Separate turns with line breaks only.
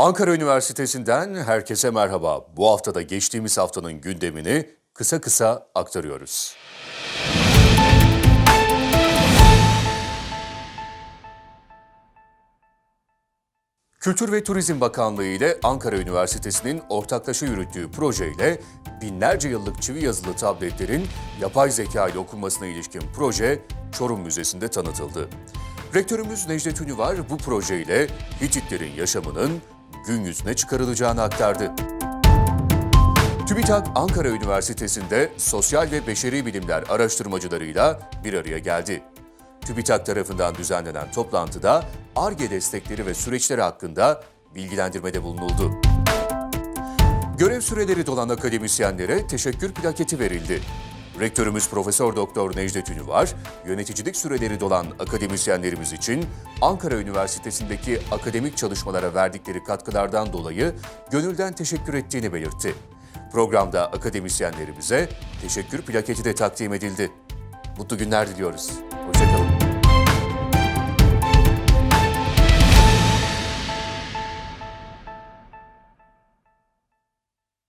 Ankara Üniversitesi'nden herkese merhaba. Bu haftada geçtiğimiz haftanın gündemini kısa kısa aktarıyoruz. Kültür ve Turizm Bakanlığı ile Ankara Üniversitesi'nin ortaklaşa yürüttüğü projeyle binlerce yıllık çivi yazılı tabletlerin yapay zeka ile okunmasına ilişkin proje Çorum Müzesi'nde tanıtıldı. Rektörümüz Necdet Ünüvar bu projeyle Hititlerin yaşamının gün yüzüne çıkarılacağını aktardı. TÜBİTAK Ankara Üniversitesi'nde sosyal ve beşeri bilimler araştırmacılarıyla bir araya geldi. TÜBİTAK tarafından düzenlenen toplantıda ARGE destekleri ve süreçleri hakkında bilgilendirmede bulunuldu. Görev süreleri dolan akademisyenlere teşekkür plaketi verildi. Rektörümüz Profesör Doktor Necdet Ünüvar, yöneticilik süreleri dolan akademisyenlerimiz için Ankara Üniversitesi'ndeki akademik çalışmalara verdikleri katkılardan dolayı gönülden teşekkür ettiğini belirtti. Programda akademisyenlerimize teşekkür plaketi de takdim edildi. Mutlu günler diliyoruz. Hoşçakalın.